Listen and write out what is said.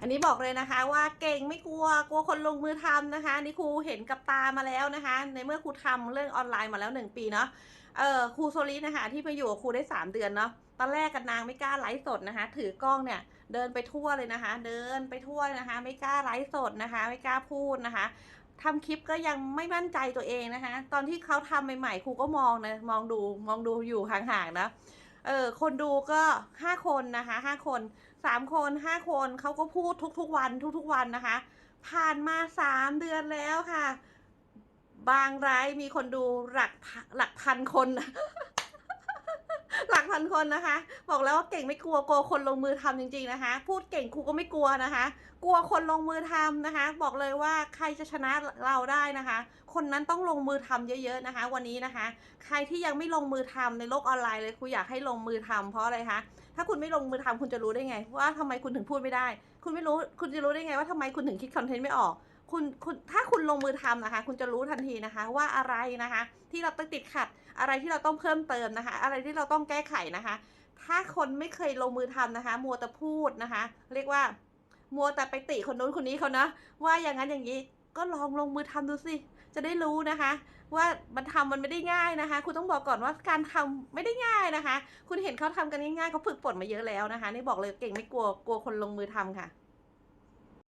อันนี้บอกเลยนะคะ ว่าเก่งไม่กลัวกลัวคนลงมือทำนะคะนี่ครูเห็นกับตามาแล้วนะคะ ในเมื่อครูทำเรื่องออนไลน์มาแล้วหนึ่งปีเนาะเออครูโซลินะคะที่มาอยู่กับครูได้สามเดือนเนาะตอนแรกกับนางไม่กล้าไลฟ์สดนะคะ ถือกล้องเนี่ยเดินไปทั่วเลยนะคะ เดินไปทั่วนะคะ ไม่กล้าไลฟ์สดนะคะ ไม่กล้าพูดนะคะทำคลิปก็ยังไม่มั่นใจตัวเองนะคะ ตอนที่เขาทำใหม่ๆครูก็มองนะมองดูมองดูอยู่ห่างๆนะ เออคนดูก็ห้าคนนะคะห้าคนสามคนห้าคนเขาก็พูดทุกๆวันทุกๆวันนะคะ ผ่านมาสามเดือนแล้วค่ะ บางรายมีคนดูหลักหลักพันคน นคนนะคะ บอกแล้วว่าเก่งไม่กลัวกลัวคนลงมือทำจริง ๆนะคะ พูดเก่งครูก็ไม่กลัวนะคะ กลัวคนลงมือทำนะคะ บอกเลยว่าใครจะชนะเราได้นะคะ คนนั้นต้องลงมือทำเยอะ ๆนะคะ วันนี้นะคะ ใครที่ยังไม่ลงมือทำในโลกออนไลน์เลยครูอยากให้ลงมือทำเพราะอะไรคะถ้าคุณไม่ลงมือทำคุณจะรู้ได้ไง ว่าทำไมคุณถึงพูดไม่ได้ คุณไม่รู้คุณจะรู้ได้ไงว่าทำไมคุณถึงคิดคอนเทนต์ไม่ออก คุณคุณถ้าคุณลงมือทำนะคะ คุณจะรู้ทันทีนะคะ ว่าอะไรนะคะ ที่เราต้องติดขัด อะไรที่เราต้องเพิ่มเติมนะคะ อะไรที่เราต้องแก้ไขนะคะ ถ้าคนไม่เคยลงมือทำนะคะ มัวแต่พูดนะคะ เรียกว่า มัวแต่ไปติคนนู้นคนนี้เขานะว่าอย่างนั้นอย่างนี้ก็ลองลงมือทำดูสิจะได้รู้นะคะ ว่ามันทำมันไม่ได้ง่ายนะคะ คุณต้องบอกก่อนว่าการทำไม่ได้ง่ายนะคะ คุณเห็นเขาทำกันง่ายๆเขาฝึกฝนมาเยอะแล้วนะคะ นี่บอกเลยเก่งไม่กลัวกลัวคนลงมือทำค่ะ